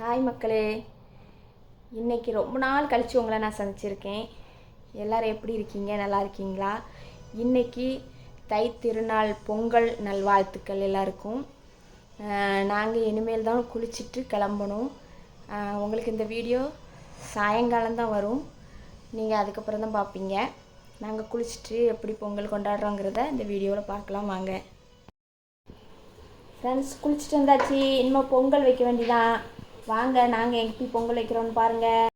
Hi மக்களே. இன்னைக்கு ரொம்ப நாள் கழிச்சு உங்களை நான் சந்திச்சிருக்கேன். எல்லோரும் எப்படி இருக்கீங்க? நல்லா இருக்கீங்களா? இன்றைக்கி தை திருநாள் பொங்கல் நல்வாழ்த்துக்கள் எல்லாருக்கும். நாங்கள் இனிமேல் தான் குளிச்சுட்டு கிளம்பணும். உங்களுக்கு இந்த வீடியோ சாயங்காலம் தான் வரும். நீங்கள் அதுக்கப்புறம் தான் பார்ப்பீங்க. நாங்கள் குளிச்சுட்டு எப்படி பொங்கல் கொண்டாடுறோங்கிறத இந்த வீடியோவில் பார்க்கலாம் வாங்க. ஃப்ரெண்ட்ஸ் குளிச்சுட்டு வந்தாச்சு. இனிமேல் பொங்கல் வைக்க வேண்டியதான் வாங்க நாங்கள் எப்படி பொங்கல் வைக்கிறோன்னு பாருங்கள்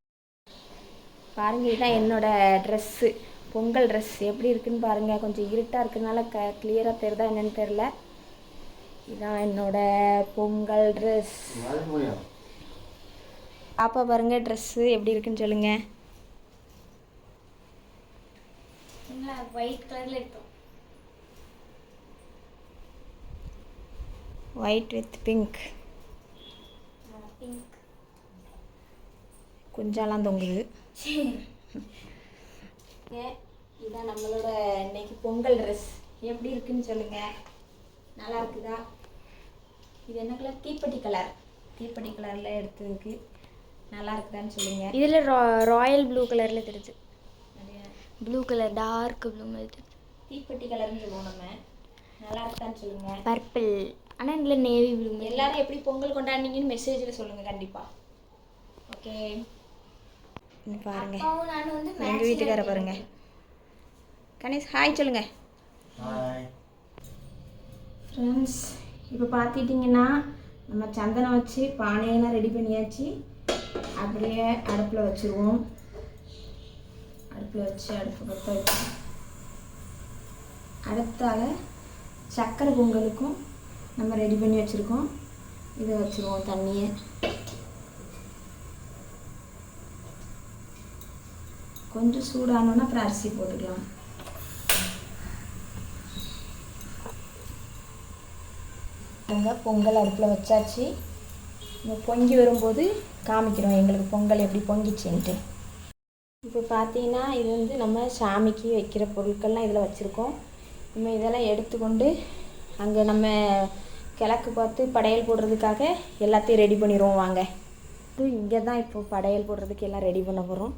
பாருங்க இதுதான் என்னோட ட்ரெஸ்ஸு பொங்கல் ட்ரெஸ் எப்படி இருக்குன்னு பாருங்கள் கொஞ்சம் இருட்டாக இருக்கிறதுனால க கிளியராக தெரியுதா என்னன்னு தெரில இதான் என்னோட பொங்கல் ட்ரெஸ் பாப்பா பாருங்க ட்ரெஸ்ஸு எப்படி இருக்குன்னு சொல்லுங்கள் ஒயிட் கலர்ல எடுத்தோம். ஒயிட் வித் பிங்க் குஞ்சாலாம் தொங்குது. ஏன்? இதான் நம்மளோட இன்னைக்கு பொங்கல் ட்ரெஸ் எப்படி இருக்குன்னு சொல்லுங்க. நல்லா இருக்குதா? இது என்ன கலர் தீப்பெட்டி கலர் தீப்பெட்டி கலரில் எடுத்ததுக்கு நல்லா இருக்குதான்னு சொல்லுங்க. இதுல ராயல் ப்ளூ கலர்ல தெரியுது ப்ளூ கலர் டார்க் ப்ளூ மாதிரி தீப்பெட்டி கலர்னு சொல்லுவோம் நம்ம. நல்லா இருக்குதான்னு சொல்லுங்க. பர்பிள். ஆனா இதுல நேவி ப்ளூ எல்லாரும் எப்படி பொங்கல் கொண்டாடினீங்கன்னு மெசேஜில் சொல்லுங்க கண்டிப்பா. ஓகே பாருங்க. எங்கள் வீட்டுக்கார பாருங்க. கணேஷ் ஹாய் சொல்லுங்க. ஃப்ரெண்ட்ஸ் இப்போ பார்த்துட்டிங்கன்னா நம்ம சந்தனம் வச்சு பானையெல்லாம் ரெடி பண்ணியாச்சு. அப்படியே அடுப்பில் வச்சுருவோம். அடுப்பில் வச்சு அடுப்பு பற்ற வச்சு. அடுத்தால சர்க்கரை பொங்கலுக்கும் நம்ம ரெடி பண்ணி வச்சுருக்கோம். இதை வச்சுருவோம் தண்ணியை. கொஞ்சம் சூடானோன்னா அப்புறம் அரிசி போட்டுக்கலாம். அங்கே பொங்கல் அடுப்பில் வச்சாச்சு. இப்போ பொங்கி வரும்போது காமிக்கிறோம் எங்களுக்கு பொங்கல் எப்படி பொங்கிச்சுன்ட்டு. இப்போ பார்த்தீங்கன்னா இது வந்து நம்ம சாமிக்கு வைக்கிற பொருட்கள்லாம் இதில் வச்சுருக்கோம். நம்ம இதெல்லாம் எடுத்துக்கொண்டு அங்கே நம்ம கிழக்கு பார்த்து படையல் போடுறதுக்காக எல்லாத்தையும் ரெடி பண்ணிடுவோம் வாங்க. இங்கே தான் இப்போ படையல் போடுறதுக்கு எல்லாம் ரெடி பண்ண போகிறோம்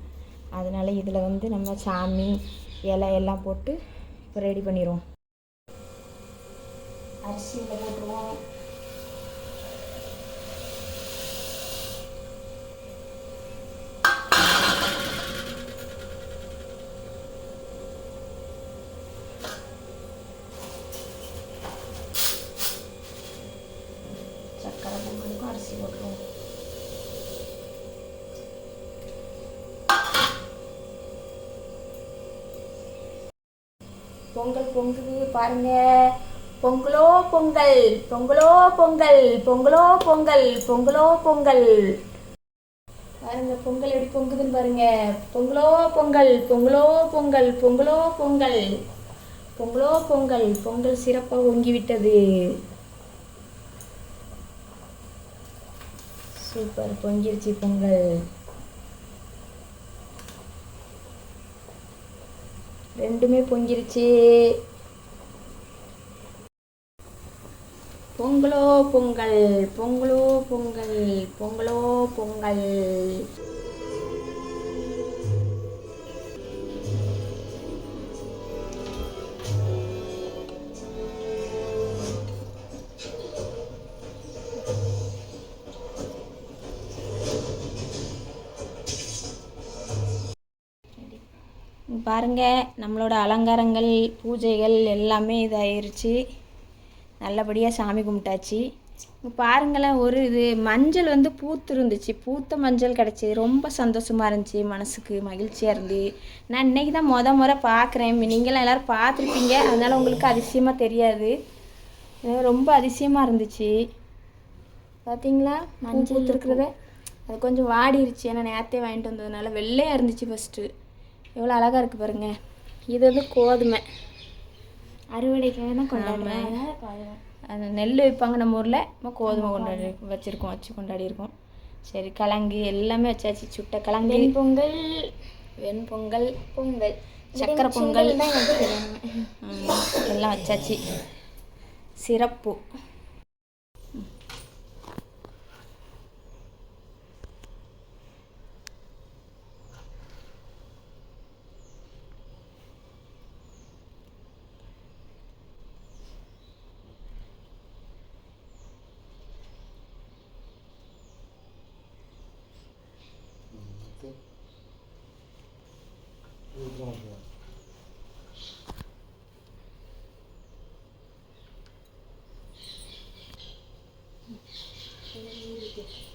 அதனால் இதில் வந்து நம்ம சாமி இலை எல்லாம் போட்டு இப்போ ரெடி பண்ணிடுவோம் அரிசி இதில் போட்டுருவோம் சக்கரை பொங்கலுக்கும் அரிசி போட்டுருவோம் பொங்கல் பொங்குது பாருங்க. பொங்கலோ பொங்கல் பொங்கலோ பொங்கல் பொங்கலோ பொங்கல் பொங்கலோ பொங்கல். பாருங்க பொங்கல் எப்படி பொங்குதுன்னு பாருங்க. பொங்கலோ பொங்கல் பொங்கலோ பொங்கல் பொங்கலோ பொங்கல். பொங்கலோ பொங்கல் பொங்கல் சிறப்பாக பொங்கி விட்டது சூப்பர் பொங்கிருச்சு பொங்கல். ரெண்டுமே பொங்கிருச்சு. பொங்கலோ பொங்கல். பொங்கலோ பொங்கல். பொங்கலோ பொங்கல். பாருங்க நம்மளோட அலங்காரங்கள் பூஜைகள் எல்லாமே இதாயிருச்சு. நல்லபடியாக சாமி கும்பிட்டாச்சு. பாருங்களேன் ஒரு இது மஞ்சள் வந்து பூத்து இருந்துச்சு பூத்த மஞ்சள் கிடச்சி ரொம்ப சந்தோஷமாக இருந்துச்சு மனசுக்கு மகிழ்ச்சியாக இருந்து. நான் இன்னைக்கு தான் முத முறை பார்க்குறேன் நீங்களாம் எல்லோரும் பார்த்துருப்பீங்க. அதனால் உங்களுக்கு அதிசயமாக தெரியாது. ரொம்ப அதிசயமாக இருந்துச்சு. பார்த்தீங்களா மஞ்சள் பூத்துருக்குறத? அது கொஞ்சம் வாடிருச்சு. ஏன்னா நேரத்தே வாங்கிட்டு வந்ததுனால வெள்ளையாக இருந்துச்சு ஃபஸ்ட்டு எவ்வளோ அழகாக இருக்குது பாருங்க. இது வந்து கோதுமை. அறுவடைக்காக தான் கொண்டாடுறாங்க அந்த நெல் வைப்பாங்க நம்ம ஊரில். நம்ம கோதுமை கொண்டாடி வச்சுருக்கோம் வச்சு கொண்டாடி இருக்கோம் சரி கிழங்கு எல்லாமே வச்சாச்சு. சுட்ட கிழங்கு பொங்கல். வெண்பொங்கல் பொங்கல் சக்கரை பொங்கல். எல்லாம் வச்சாச்சு. சிறப்பு. ことなんで。これ見るでしょ。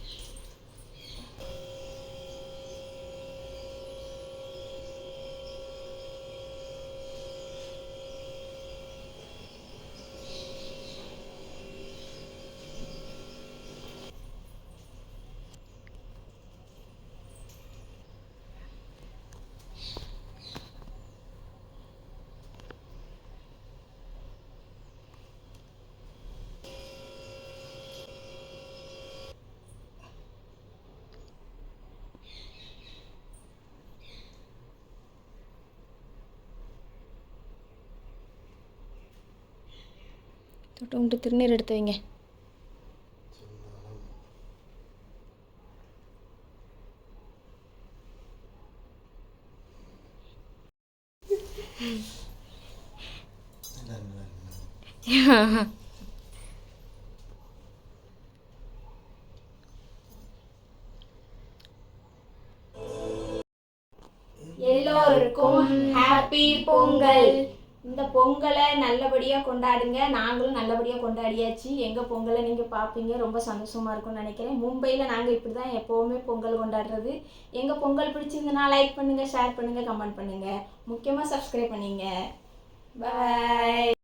தொட்டு கும்பிட்டு திருநீர் எடுத்து வைங்க. எல்லோருக்கும் ஹாப்பி பொங்கல். இந்த பொங்கலை நல்லபடியாக கொண்டாடுங்க. நாங்களும் நல்லபடியாக கொண்டாடியாச்சு. எங்கள் பொங்கலை நீங்கள் பார்ப்பீங்க ரொம்ப சந்தோஷமாக இருக்கும்னு நினைக்கிறேன். மும்பையில் நாங்கள் இப்படி தான் எப்போவுமே பொங்கல் கொண்டாடுறது. எங்கள் பொங்கல் பிடிச்சிருந்தனா லைக் பண்ணுங்கள் ஷேர் பண்ணுங்கள் கமெண்ட் பண்ணுங்கள் முக்கியமாக சப்ஸ்கிரைப் பண்ணிங்க. பாய்